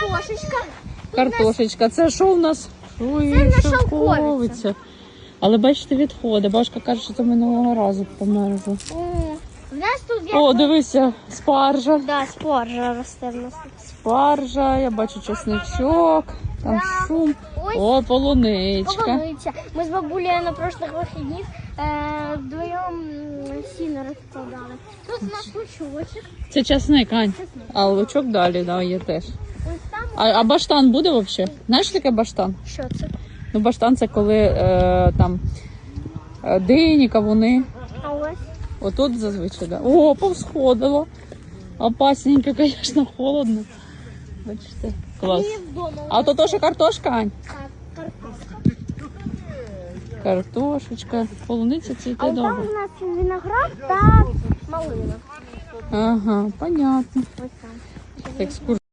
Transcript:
картошечка. Картошечка. Це що у нас? Ой, Це шовковиця. Але бачите, відходи. Башка каже, що це минулого разу померзло. Нас тут. О, дивися, спаржа. Да, споржа росте в нас. Спаржа, я бачу чесничок, там Да. шум. Ось О, полуничка. полуниця. Ми з бабулею на прошлих вихідних е, вдвоєм м, сіно розкладали. Тут у нас лучочок. Це часник, Ань. А лучок далі, да, є теж. А, а баштан буде взагалі? Знаєш що таке баштан? Що це? Ну, баштан це коли е, там е, дині, кавуни. А ось. Отут зазвичай, да. О, повсходило. Опасненько, звісно, холодно. Бачите, клас. А то теж картошка, Ань? Так, картошка. Картошечка, полуниця А цвіте там добре. у нас виноград та малина. Ага, понятно. Ось там. Екскурсія.